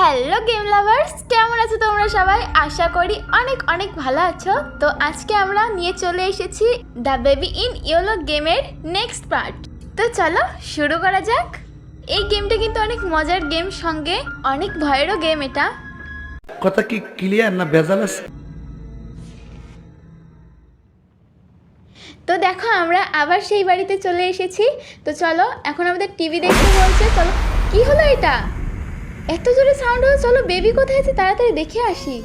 Hello game lovers কেমন আছো তোমরা সবাই? আশা করি অনেক অনেক ভালো আছো। তো আজকে আমরা নিয়ে চলে এসেছি দ্য বেবি ইন ইয়েলো গেমের নেক্সট পার্ট তো চলো শুরু করা যাক। এই গেমটা কিন্তু অনেক মজার গেম সঙ্গে অনেক ভয়েরও গেম এটা। কথা কি ক্লিয়ার না ভেজাল আছে? তো দেখো আমরা আবার সেই বাড়িতে চলে এসেছি। তো চলো এখন আমাদের টিভি দেখতে বলছে। চলো কি হলো এটা? এত জোরে সাউন্ড হলো, চলো বেবি কোথায় আছে তাড়াতাড়ি দেখে আসি।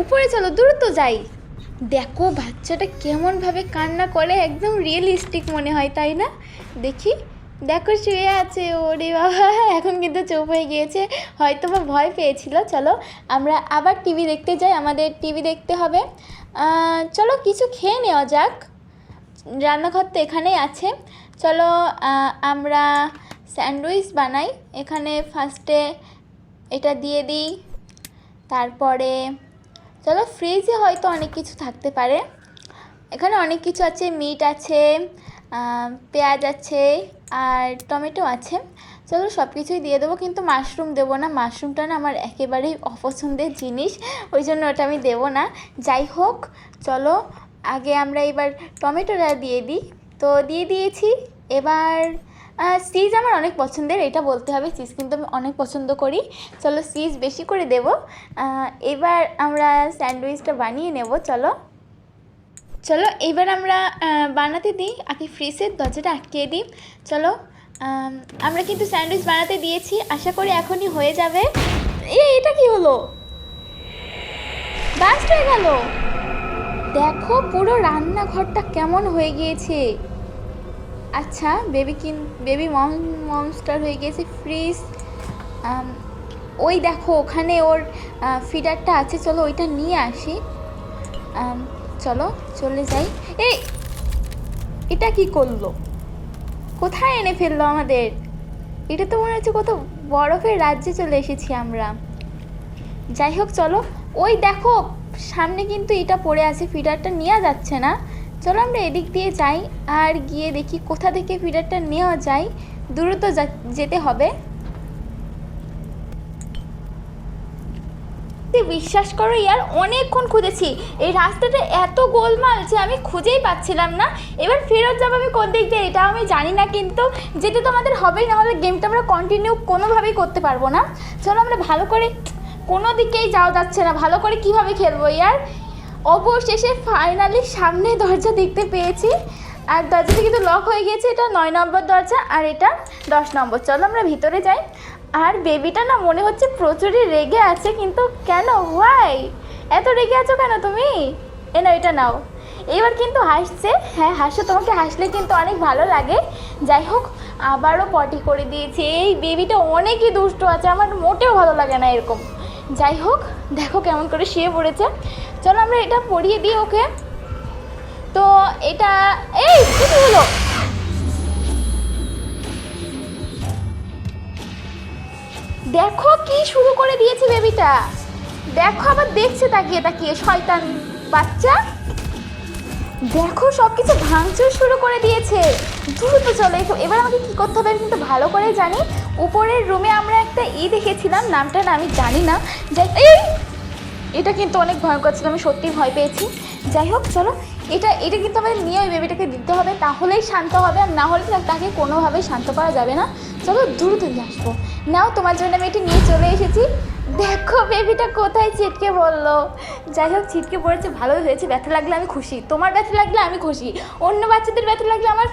উপরে চলো দ্রুত যাই। দেখো, বাচ্চাটা কেমনভাবে কান্না করে, একদম রিয়েলিস্টিক মনে হয়, তাই না? দেখি, দেখো শুয়ে আছে, ওরে বাবা, এখন কিন্তু চুপ হয়ে গিয়েছে। হয়তো বা ভয় পেয়েছিল, চলো, আমরা আবার টিভি দেখতে যাই, আমাদের টিভি দেখতে হবে। চলো, কিছু খেয়ে নেওয়া যাক। রান্নাঘর তো এখানেই আছে। চলো আমরা স্যান্ডউইচ বানাই। এখানে ফার্স্টে এটা দিয়ে দিই। তারপরে, চলো ফ্রিজে হয়তো অনেক কিছু থাকতে পারে। এখানে অনেক কিছু আছে মিট আছে পেঁয়াজ আছে, আর টমেটো আছে। চলো সব কিছুই দিয়ে দেবো, কিন্তু মাশরুম দেবো না। মাশরুমটা না আমার একেবারেই অপছন্দের জিনিস, ওই জন্য ওটা আমি দেবো না। যাই হোক, চলো আগে আমরা এবার টমেটোটা দিয়ে দিই। তো দিয়ে দিয়েছি, এবার চিজ আমার অনেক পছন্দের, এটা বলতে হবে চিজ কিন্তু আমি অনেক পছন্দ করি। চলো সিজ বেশি করে দেব। এবার আমরা স্যান্ডউইচটা বানিয়ে নেব, চলো। চলো, এবার আমরা বানাতে দিই। আগে ফ্রিজের দরজাটা আটকিয়ে দিই। চলো আমরা কিন্তু স্যান্ডউইচ বানাতে দিয়েছি। আশা করি এখনই হয়ে যাবে। এ, এটা কি হলো? বাস্ট হয়ে গেল। দেখো পুরো রান্নাঘরটা কেমন হয়ে গিয়েছে। আচ্ছা বেবি কিন বেবি মম মমস্টার হয়ে গিয়েছে ফ্রিজ ওই দেখো, ওখানে ওর ফিডারটা আছে, চলো ওইটা নিয়ে আসি। চলো, চলে যাই। এই এটা কি করল? কোথায় এনে ফেলল আমাদের? এটা তো মনে হচ্ছে কত বরফের রাজ্যে চলে এসেছি আমরা। যাই হোক, চলো। ওই দেখো, সামনে কিন্তু এটা পড়ে আছে ফিডারটা নেওয়া যাচ্ছে না। চলো আমরা এদিক দিয়ে যাই আর গিয়ে দেখি কোথা থেকে ফিডারটা নেওয়া যায়। দ্রুত যেতে হবে। বিশ্বাস করো ইয়ার, অনেকক্ষণ খুঁজেছি। এই রাস্তাটা এত গোলমাল যে আমি খুঁজেই পাচ্ছিলাম না। এবার ফেরত যাব আমি কোন দিক দিয়ে এটা আমি জানি না কিন্তু যেতে তো আমাদের হবেই না হলে গেমটা আমরা কন্টিনিউ কোনোভাবেই করতে পারব না। চলো আমরা ভালো করে কোনো দিকেই যাওয়া যাচ্ছে না। ভালো করে কীভাবে খেলব ইয়ার? অবশেষে ফাইনালি সামনে দরজা দেখতে পেয়েছি। আর দরজাটা কিন্তু লক হয়ে গিয়েছে, এটা নয় নম্বর দরজা আর এটা দশ নম্বর। চলো আমরা ভিতরে যাই। আর বেবিটা না মনে হচ্ছে প্রচুরই রেগে আছে, কিন্তু কেন? ওয়াই এত রেগে আছো কেন তুমি? এ নাও, এটা নাও। এবার কিন্তু হাসছে। হ্যাঁ হাসো, তোমাকে হাসলে কিন্তু অনেক ভালো লাগে। যাই হোক, আবারও পটি করে দিয়েছে। এই বেবিটা অনেকই দুষ্ট আছে, আমার মোটেও ভালো লাগে না এরকম। যাই হোক, দেখো কেমন করে শুয়ে পড়েছে। চলো আমরা এটা পরিয়ে দিই ওকে। তো এটা, এই, কি হলো? দেখো কি শুরু করে দিয়েছে বেবিটা। দেখো আবার দেখছে তাকিয়ে তাকিয়ে, শয়তান বাচ্চা। দেখো সব কিছু ভাঙচুর শুরু করে দিয়েছে। দ্রুত চলে এবার আমাকে কী করতে হবে কিন্তু ভালো করে জানি। উপরের রুমে আমরা একটা ই দেখেছিলাম, নামটা না আমি জানি না। যাই, এই এটা কিন্তু অনেক ভয়ঙ্কর ছিল, আমি সত্যিই ভয় পেয়েছি। যাই হোক, চলো, এটা এটা কিন্তু আমাদের নিয়ে ওই বেবিটাকে দিতে হবে, তাহলেই শান্ত হবে, আর না হলে তাকে কোনোভাবেই শান্ত করা যাবে না। চলো, দ্রুত নিয়ে আসব। নাও, তোমার জন্য আমি এটি নিয়ে চলে এসেছি। দেখো, বেবিটা কোথায় ছিটকে বলল যাই হোক, ছিটকে পড়েছে, ভালোই হয়েছে, ব্যথা লাগলে আমি খুশি। তোমার ব্যথা লাগলে আমি খুশি। অন্য বাচ্চাদের ব্যথা লাগলে আমার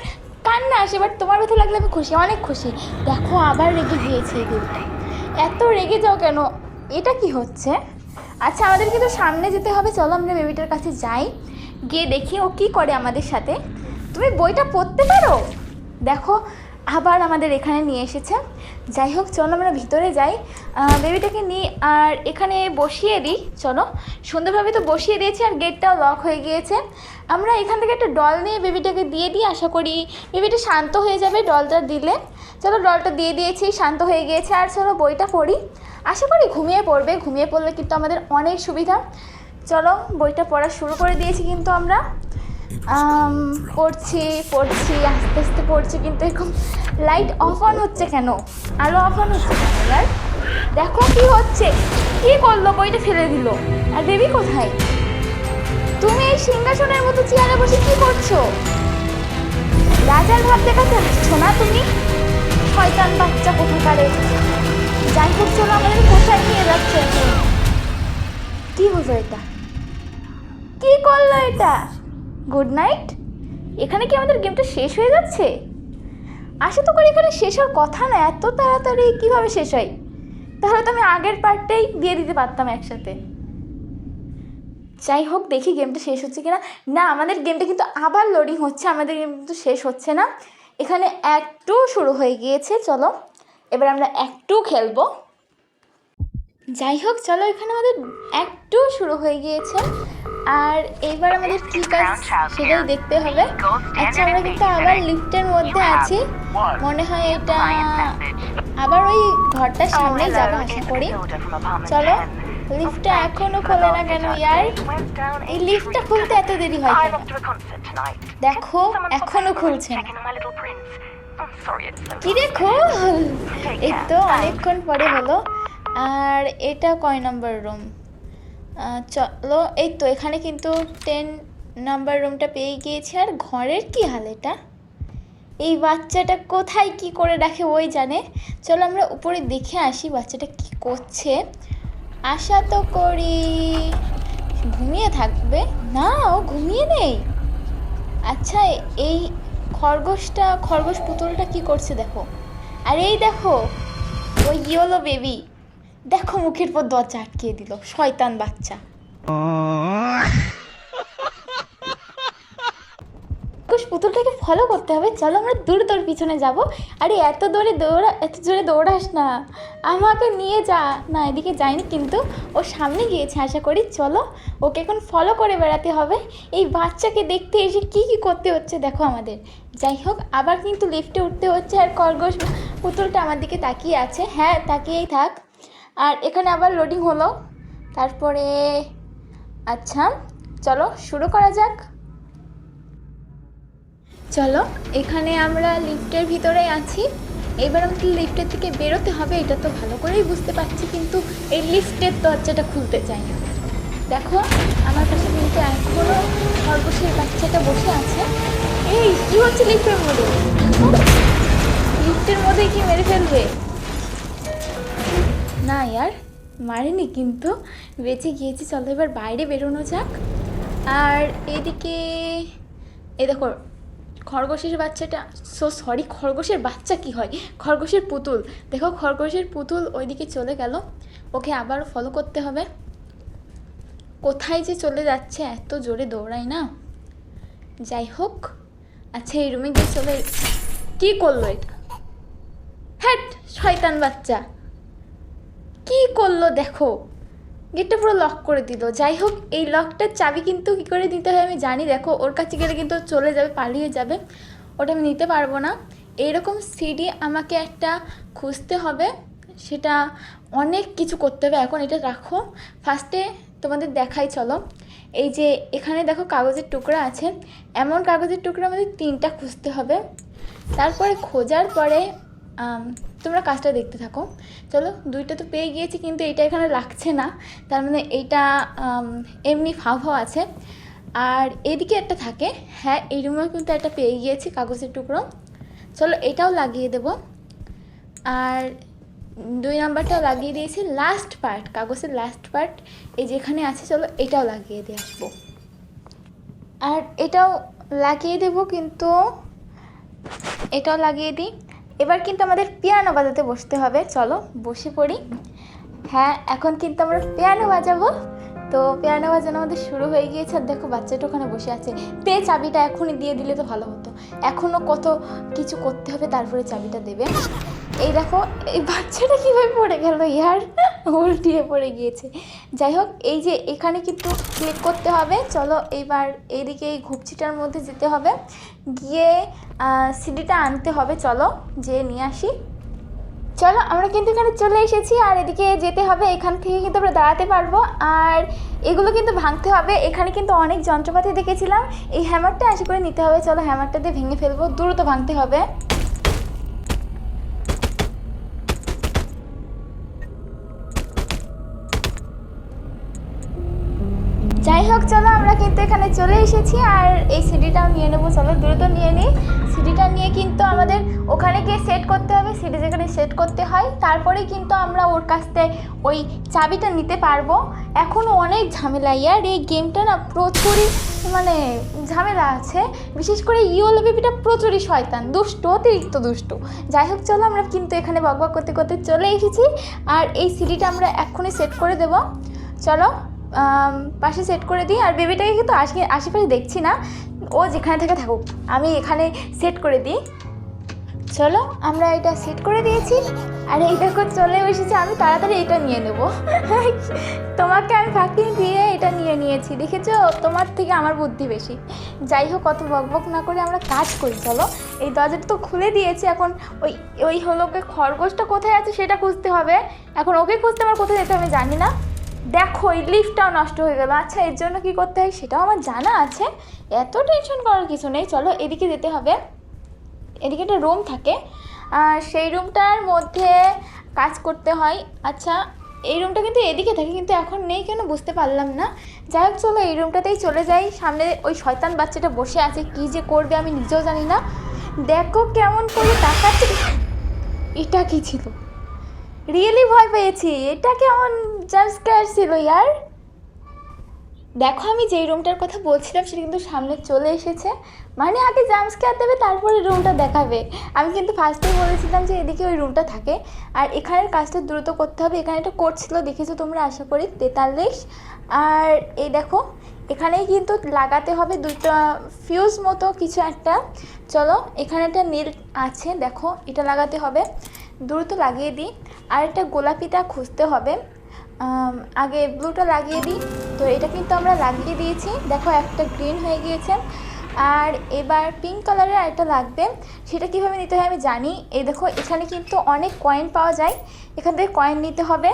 কান্না আসে বাট তোমার ব্যথা লাগলে আমি খুশি, অনেক খুশি। দেখো, আবার রেগে গিয়েছে এই বেবিটা এত রেগে যাও কেন? এটা কি হচ্ছে? আচ্ছা আমাদের কিন্তু সামনে যেতে হবে। চলো আমরা বেবিটার কাছে যাই। গিয়ে দেখি ও কি করে আমাদের সাথে। তুমি বইটা পড়তে পারো? দেখো আবার আমাদের এখানে নিয়ে এসেছে। যাই হোক চলো আমরা ভিতরে যাই। বেবিটাকে নিই আর এখানে বসিয়ে দিই। চলো সুন্দরভাবে তো বসিয়ে দিয়েছি আর গেটটাও লক হয়ে গিয়েছে। আমরা এখান থেকে একটা ডল নিয়ে বেবিটাকে দিয়ে দিই আশা করি বেবিটা শান্ত হয়ে যাবে ডলটা দিলে। চলো ডলটা দিয়ে দিয়েছি শান্ত হয়ে গিয়েছে। আর চলো বইটা পড়ি। আশা করি ঘুমিয়ে পড়বে। ঘুমিয়ে পড়লে কিন্তু আমাদের অনেক সুবিধা। চলো বইটা পড়া শুরু করে দিয়েছি কিন্তু আমরা। আম, পড়ছি পড়ছি আস্তে আস্তে পড়ছি কিন্তু এরকম লাইট অফ অন হচ্ছে কেন? আলো অফ অন হচ্ছে কেন এবার দেখো কি হচ্ছে। কি করল? বইটা ফেলে দিল। আর বেবি কোথায়? তুমি এই সিংহাসনের মতো চেয়ারে বসে কি করছ? রাজার ভাব দেখাতে আসছো না তুমি? শয়তান বাচ্চা কোথাকারে। যাই হোক চলো আমাদের কোথায় নিয়ে যাচ্ছে? কি হলো এটা? কি করল এটা? Good night. এখানে কি আমাদের গেমটা শেষ হয়ে যাচ্ছে? আশা তো করি এখানে শেষ হওয়ার কথা না, এত তাড়াতাড়ি কীভাবে শেষ হয়? তাহলে তো আমি আগের পার্টটাই দিয়ে দিতে পারতাম একসাথে। যাই হোক, দেখি গেমটা শেষ হচ্ছে কিনা। না, আমাদের গেমটা কিন্তু আবার লোডিং হচ্ছে, আমাদের গেম কিন্তু শেষ হচ্ছে না। এখানে একটু শুরু হয়ে গিয়েছে, চলো। এবার আমরা একটু খেলব। যাই হোক, চলো এখানে আমাদের একটু শুরু হয়ে গিয়েছে। আর এবার আমাদের কী কাজ সেটাই দেখতে হবে। আচ্ছা আমরা কিন্তু আবার লিফটের মধ্যে আছি। মনে হয় এটা আবার ওই ঘরটার সামনেই যাব, আশা করি। চলো, লিফটটা এখনও খোলে না কেন ইয়ার? এই লিফটটা খুলতে এত দেরি হয় দেখো, এখনও খুলছে না। কি দেখো এই তো অনেকক্ষণ পরে হলো। আর এটা কয় নম্বর রুম? চলো, এই তো এখানে কিন্তু টেন নাম্বার রুমটা পেয়ে গিয়েছি। আর ঘরের কি হাল এটা? এই বাচ্চাটা কোথায় কি করে রাখে ওই জানে। চলো আমরা উপরে দেখে আসি বাচ্চাটা কি করছে। আশা তো করি ঘুমিয়ে থাকবে। না, ও ঘুমিয়ে নেই। আচ্ছা এই খরগোশটা, খরগোশ পুতুলটা কি করছে দেখো। আর এই দেখো, ওই ইয়েলো বেবি দেখো মুখের পর দরজা আটকিয়ে দিল, শয়তান বাচ্চা। পুতুলটাকে ফলো করতে হবে, চলো আমরা দূর দূর পিছনে যাব। আরে, এত দূরে দৌড়া, এত জোরে দৌড়াস না। আমাকে নিয়ে যা। না, এদিকে যাইনি কিন্তু, ও সামনে গিয়েছে, আশা করি। চলো, ওকে এখন ফলো করে বেড়াতে হবে। এই বাচ্চাকে দেখতে এসে কি কি করতে হচ্ছে দেখো আমাদের। যাই হোক, আবার কিন্তু লিফটে উঠতে হচ্ছে আর খরগোশ পুতুলটা আমার দিকে তাকিয়ে আছে। হ্যাঁ তাকিয়েই থাক। আর এখানে আবার লোডিং হলো। তারপরে আচ্ছা চলো শুরু করা যাক। চলো, এখানে আমরা লিফটের ভিতরে আছি। এবার আমাকে লিফটের থেকে বেরোতে হবে, এটা তো ভালো করেই বুঝতে পারছি, কিন্তু এই লিফটের দরজাটা খুলতে চাই না। দেখো, আমার কাছে কিন্তু এখনও খরগোশের বাচ্চাটা বসে আছে। এই, কী হচ্ছে লিফটের মধ্যে? লিফটের মধ্যে কি মেরে ফেলবে? না ইয়ার, মারেনি কিন্তু। বেঁচে গিয়েছি, চলো এবার বাইরে বেরোনো যাক। আর এদিকে, এ দেখো, খরগোশের বাচ্চাটা সো সরি খরগোশের বাচ্চা কি হয়? খরগোশের পুতুল। দেখো, খরগোশের পুতুল ওইদিকে চলে গেল। ওকে আবার ফলো করতে হবে। কোথায় যে চলে যাচ্ছে, এত জোরে দৌড়াই না। যাই হোক আচ্ছা এই রুমে গিয়ে চলে কী করল এটা? হ্যাট, শয়তান বাচ্চা। কি করল দেখো? গেটটা পুরো লক করে দিল। যাই হোক, এই লকটার চাবি কিন্তু কী করে দিতে হয় আমি জানি। দেখো, ওর কাছে গেলে কিন্তু চলে যাবে, পালিয়ে যাবে। ওটা আমি নিতে পারব না। এইরকম সিডি আমাকে একটা খুঁজতে হবে। সেটা অনেক কিছু করতে হবে। এখন এটা রাখো। ফার্স্টে তোমাদের দেখাই, চলো। এই যে এখানে দেখো কাগজের টুকরা আছে। এমন কাগজের টুকরা আমাদের তিনটা খুঁজতে হবে। তারপরে খোঁজার পরে তোমরা কাজটা দেখতে থাকো। চলো, দুইটা তো পেয়ে গিয়েছি, কিন্তু এটা এখানে লাগছে না। তার মানে এইটা এমনি ফাও ফাও আছে। আর এদিকে একটা থাকে। হ্যাঁ এই রুমেও কিন্তু একটা পেয়ে গিয়েছি, কাগজের টুকরো। চলো, এটাও লাগিয়ে দেব। আর দুই নাম্বারটাও লাগিয়ে দিয়েছি লাস্ট পার্ট কাগজের লাস্ট পার্ট এই যেখানে আছে, চলো, এটাও লাগিয়ে দিয়ে আসব। আর এটাও লাগিয়ে দেব, কিন্তু এটাও লাগিয়ে দিই। এবার কিন্তু আমাদের পিয়ানো বাজাতে বসতে হবে। চলো, বসে পড়ি। হ্যাঁ এখন কিন্তু আমরা পিয়ানো বাজাবো। তো পিয়ানো বাজানো আমাদের শুরু হয়ে গিয়েছে। আর দেখো, বাচ্চাটা ওখানে বসে আছে। তে চাবিটা এখনই দিয়ে দিলে তো ভালো হতো। এখনও কত কিছু করতে হবে, তারপরে চাবিটা দেবে। এই দেখো, এই বাচ্চাটা কীভাবে পড়ে গেল ইয়ার? উল্টিয়ে পড়ে গিয়েছে। যাই হোক, এই যে এখানে কিন্তু ক্লিক করতে হবে। চলো এইবার এইদিকে এই ঘুপচিটার মধ্যে যেতে হবে। গিয়ে সিডিটা আনতে হবে, চলো যে নিয়ে আসি। চলো, আমরা কিন্তু এখানে চলে এসেছি, আর এদিকে যেতে হবে। এখান থেকে কিন্তু আমরা দাঁড়াতে পারব। আর এগুলো কিন্তু ভাঙতে হবে। এখানে কিন্তু অনেক যন্ত্রপাতি দেখেছিলাম। এই হ্যামারটা আশা করে নিতে হবে। চলো হ্যামারটা দিয়ে ভেঙে ফেলব। দ্রুত ভাঙতে হবে। এসেছি আর এই সিডিটাও নিয়ে নেব, চলো দ্রুত নিয়ে নিই। সিডিটা নিয়ে কিন্তু আমাদের ওখানে গিয়ে সেট করতে হবে, সিডি যেখানে সেট করতে হয়, তারপরেই কিন্তু আমরা ওর কাছ থেকে ওই চাবিটা নিতে পারব। এখনও অনেক ঝামেলা, ইয়ার এই গেমটা না প্রচুরই মানে ঝামেলা আছে। বিশেষ করে ইওলো বেবিটা প্রচুরই শয়তান, দুষ্ট, অতিরিক্ত দুষ্ট। যাই হোক, চলো আমরা কিন্তু এখানে বকবক করতে করতে চলে এসেছি। আর এই সিডিটা আমরা এক্ষুনি সেট করে দেবো। চলো পাশে সেট করে দিই আর বেবিটাকে কিন্তু আশে, আশেপাশে দেখছি না। ও যেখানে থাকে থাকুক। আমি এখানে সেট করে দিই। চলো, আমরা এটা সেট করে দিয়েছি। আর এই দেখো, চলে এসেছি। আমি তাড়াতাড়ি এটা নিয়ে নেব। তোমাকে আমি ফাঁকি দিয়ে এটা নিয়ে নিয়েছি। দেখেছ? তোমার থেকে আমার বুদ্ধি বেশি। যাই হোক কত বকবক না করে আমরা কাজ করি। চলো, এই দরজাটা তো খুলে দিয়েছি। এখন ওই ওই হলো ওকে খরগোশটা কোথায় আছে সেটা খুঁজতে হবে। এখন ওকে খুঁজতে আমার কোথায় যেতে আমি জানি না। দেখো, এই লিফটটাও নষ্ট হয়ে গেল। আচ্ছা এর জন্য কী করতে হয় সেটাও আমার জানা আছে। এত টেনশন করার কিছু নেই। চলো, এদিকে যেতে হবে। এদিকে একটা রুম থাকে। সেই রুমটার মধ্যে কাজ করতে হয়। আচ্ছা এই রুমটা কিন্তু এদিকে থাকে, কিন্তু এখন নেই কেন বুঝতে পারলাম না। যাই হোক, চলো, এই রুমটাতেই চলে যাই। সামনে ওই শয়তান বাচ্চাটা বসে আছে। কী যে করবে আমি নিজেও জানি না। দেখো, কেমন করে তাকাচ্ছে। এটা কি ছিল? রিয়েলি ভয় পেয়েছি। এটা কেমন জাস্কার ছিল ইয়ার। দেখো আমি যেই রুমটার কথা বলছিলাম, সেটা কিন্তু সামনে চলে এসেছে। মানে আগে জাম্পস্কেয়ার দেবে, তারপরে রুমটা দেখাবে। আমি কিন্তু ফার্স্টেই বলেছিলাম যে এদিকে ওই রুমটা থাকে। আর এখানের কাজটা দ্রুত করতে হবে। এখানে একটা করছিল দেখেছ তোমরা? আশা করি তেতাল্লিশ। আর এই দেখো, এখানেই কিন্তু লাগাতে হবে দুটো ফিউজ মতো কিছু একটা। চলো, এখানে একটা নীল আছে, দেখো, এটা লাগাতে হবে। দ্রুত লাগিয়ে দিই। আর একটা গোলাপিটা খুঁজতে হবে। আগে ব্লুটা লাগিয়ে দিই। তো এটা কিন্তু আমরা লাগিয়ে দিয়েছি। দেখো একটা গ্রিন হয়ে গিয়েছে। আর এবার পিঙ্ক কালারের আরেকটা লাগবে। সেটা কীভাবে নিতে হয় আমি জানি। এই দেখো, এখানে কিন্তু অনেক কয়েন পাওয়া যায়। এখান থেকে কয়েন নিতে হবে।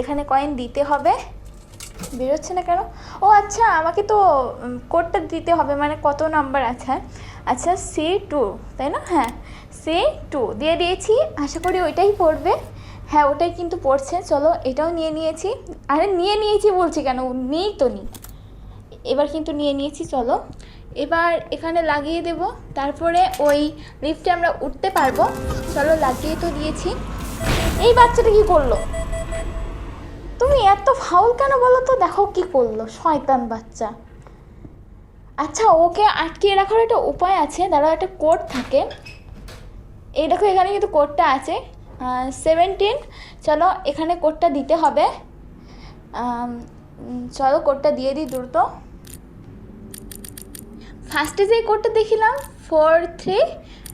এখানে কয়েন দিতে হবে। বেরোচ্ছে না কেন? ও আচ্ছা আমাকে তো কোডটা দিতে হবে। মানে কত নাম্বার আছে? আচ্ছা সি টু তাই না? হ্যাঁ সি টু দিয়ে দিয়েছি। আশা করি ওইটাই পড়বে। হ্যাঁ ওটাই কিন্তু পড়ছে, চলো এটাও নিয়ে নিয়েছি। আরে, নিয়ে নিয়েছি বলছি কেন? নিই তো নি এবার কিন্তু নিয়ে নিয়েছি, চলো। এবার এখানে লাগিয়ে দেব। তারপরে ওই লিফটে আমরা উঠতে পারব। চলো, লাগিয়ে তো দিয়েছি। এই বাচ্চাটা কি করল? তুমি এত ফাউল কেন বলো তো? দেখো কি করল, শয়তান বাচ্চা। আচ্ছা ওকে আটকিয়ে রাখার একটা উপায় আছে। দাঁড়াও, একটা কোড থাকে। এই দেখো, এখানে কিন্তু কোডটা আছে। সেভেন্টিন চলো, এখানে কোডটা দিতে হবে। চলো কোডটা দিয়ে দিই দ্রুত। ফার্স্টে যে কোডটা দেখিলাম ফোর থ্রি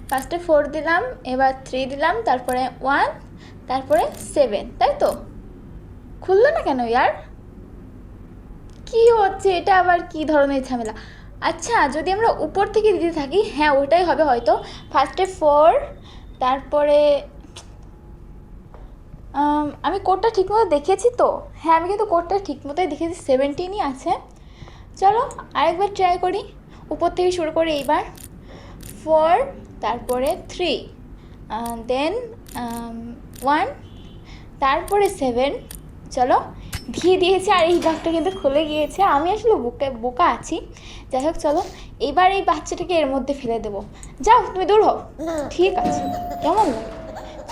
ফার্স্টে ফোর দিলাম, এবার থ্রি দিলাম, তারপরে ওয়ান তারপরে সেভেন তাই তো? খুললো না কেন ইয়ার? কি হচ্ছে? এটা আবার কি ধরনের ঝামেলা? আচ্ছা যদি আমরা উপর থেকে দিতে থাকি হ্যাঁ ওটাই হবে হয়তো। ফার্স্টে ফোর তারপরে আম, কোডটা ঠিকমতো দেখেছি তো। হ্যাঁ আমি কিন্তু কোডটা ঠিকমতোই দেখেছি সেভেন্টিনই আছে। চলো আরেকবার ট্রাই করি। উপর থেকে শুরু করে এইবার। ফোর তারপরে থ্রি দেন ওয়ান তারপরে সেভেন চলো দিয়ে দিয়েছে আর এই লকটা কিন্তু খুলে গিয়েছে। আমি আসলে বোকা বোকা আছি। যাই হোক চলো এবার এই বাচ্চাটাকে এর মধ্যে ফেলে দেবো। যাও তুমি দূর হও। ঠিক আছে। কেমন? লাগে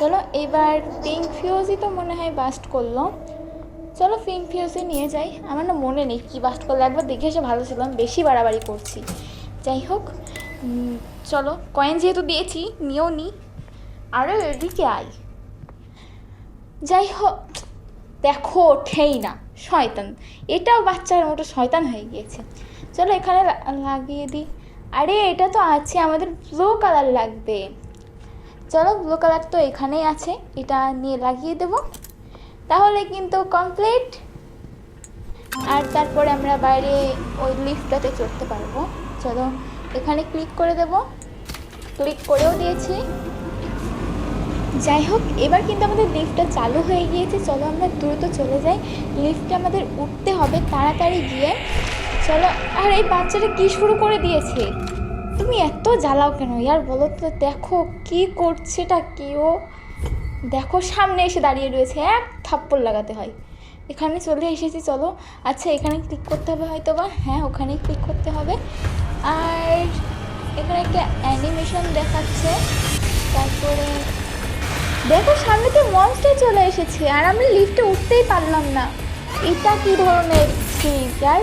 চলো, এবার পিঙ্ক ফিউজই তো মনে হয় বাস্ট করল। চলো পিঙ্ক ফিউজে নিয়ে যাই। আমার না মনে নেই কী বাস্ট করল। একবার দেখে এসে ভালো ছিলাম, বেশি বাড়াবাড়ি করছি। যাই হোক চলো কয়েন যেহেতু দিয়েছি, নিয়েও নি। আরও এদিকে আয়। যাই হোক, দেখো, ওঠেই না, শয়তান। এটাও বাচ্চার মতো শয়তান হয়ে গিয়েছে। চলো এখানে লাগিয়ে দিই। আরে, এটা তো আছে, আমাদের ব্লু কালার লাগবে। চলো ব্লু কালার তো এখানেই আছে, এটা নিয়ে লাগিয়ে দেব। তাহলে কিন্তু কমপ্লিট। আর তারপরে আমরা বাইরে ওই লিফটটাতে চড়তে পারব। চলো এখানে ক্লিক করে দেব। ক্লিক করেও দিয়েছি। যাই হোক, এবার কিন্তু আমাদের লিফটটা চালু হয়ে গিয়েছে। চলো আমরা দ্রুত চলে যাই। লিফটে আমাদের উঠতে হবে তাড়াতাড়ি গিয়ে। চলো, আর এই বাচ্চাটা কি শুরু করে দিয়েছে? তুমি এত জ্বালাও কেন? ইয়ার বলো তো দেখো কি করছেটা কি ও? দেখো সামনে এসে দাঁড়িয়ে রয়েছে, এক থাপ্পড় লাগাতে হয়। এখানে চলে এসেছি, চলো। আচ্ছা এখানে ক্লিক করতে হবে হয়তো বা। হ্যাঁ ওখানে ক্লিক করতে হবে। আর এখানে একটা অ্যানিমেশন দেখাচ্ছে। তারপরে দেখো, সামনে তো মনস্টার চলে এসেছে। আর আমি লিফটে উঠতেই পারলাম না। এটা কি ধরনের ঠিক আর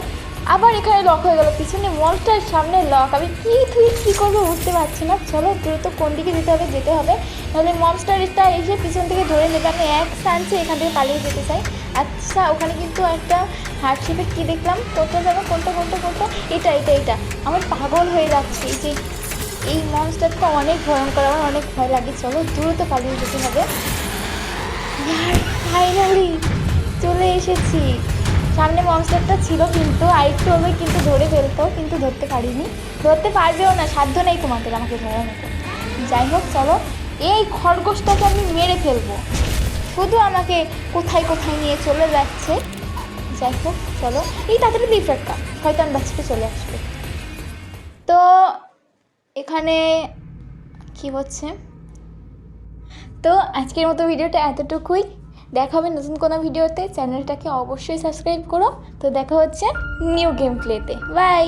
আবার এখানে লক হয়ে গেল, পিছনে মনস্টার সামনে লক আমি কি তুই কী করব উঠতে পারছি না। চলো দ্রুত কোন দিকে যেতে হবে যেতে হবে। নাহলে মনস্টারটা এসে পিছন থেকে ধরে নেবে। আমি এক চান্সে এখান থেকে পালিয়ে যেতে চাই। আচ্ছা ওখানে কিন্তু একটা হার্ট কী দেখলাম? কোনটা যাবে কোনটা কোনটা কোনটা? এটা এটা এটা। আমার পাগল হয়ে যাচ্ছে। এই যে, এই মনস্টারটা অনেক ভয়ঙ্কর, আমার অনেক ভয় লাগে। চলো দ্রুত পালিয়ে যেতে হবে। ফাইনালি চলে এসেছি। সামনে মনস্টারটা ছিল কিন্তু আরেকটু হবে কিন্তু ধরে ফেলতো কিন্তু ধরতে পারিনি। ধরতে পারবেও না, সাধ্য নেই তোমাদের আমাকে ধরার মতো যাই হোক, চলো। এই খরগোশটাকে আমি মেরে ফেলব। শুধু আমাকে কোথায় কোথায় নিয়ে চলে যাচ্ছে। যাই হোক, চলো। এই তাড়াতাড়ি একটা শয়তান বাচ্চাটা চলে আসবে। তো এখানে কি হচ্ছে? তো আজকের মতো ভিডিওটা এতটুকুই। দেখা হবে নতুন কোনো ভিডিওতে। চ্যানেলটাকে অবশ্যই সাবস্ক্রাইব করো। তো দেখা হচ্ছে নিউ গেম প্লেতে বাই!